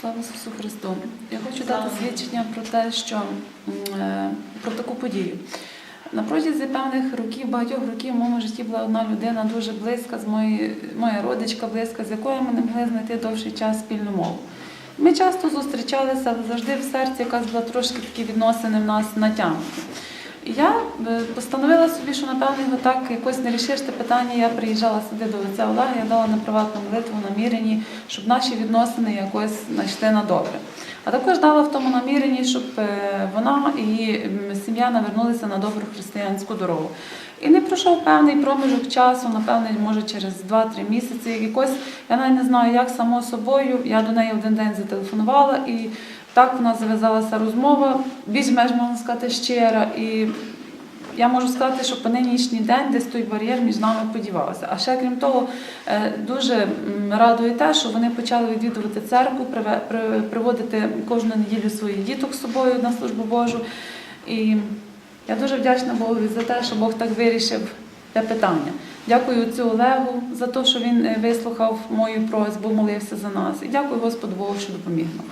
Слава Ісусу Христу! Я хочу дати свідчення про те, що е, про таку подію. На протязі певних років, багатьох років в моєму житті була одна людина дуже близька, з моєї, моя родичка близька, з якою ми не могли знайти довший час спільну мову. Ми часто зустрічалися, але завжди в серці якась була трошки такі відносини в нас натягнуті. Я постановила собі, що напевно так якось не рішиш те питання. Я приїжджала сюди до отця Олега, я дала на приватну молитву намірені, щоб наші відносини якось знайшли на добре. А також дала в тому наміренні, щоб е, вона і сім'я навернулися на добру християнську дорогу. І не пройшов певний проміжок часу, напевне, може через 2-3 місяці. Якось я навіть не знаю, як само собою. Я до неї один день зателефонувала, і так у нас зав'язалася розмова, більш-менш можна сказати, щира. І я можу сказати, що по нинішній день десь той бар'єр між нами подівався. А ще крім того, е, дуже радує те, що вони почали відвідувати церкву, приводити кожну неділю своїх діток з собою на службу Божу. І я дуже вдячна Богові за те, що Бог так вирішив те питання. Дякую отцю Олегу за те, що він е, вислухав мою просьбу, молився за нас. І дякую Господу Богу, що допоміг нам.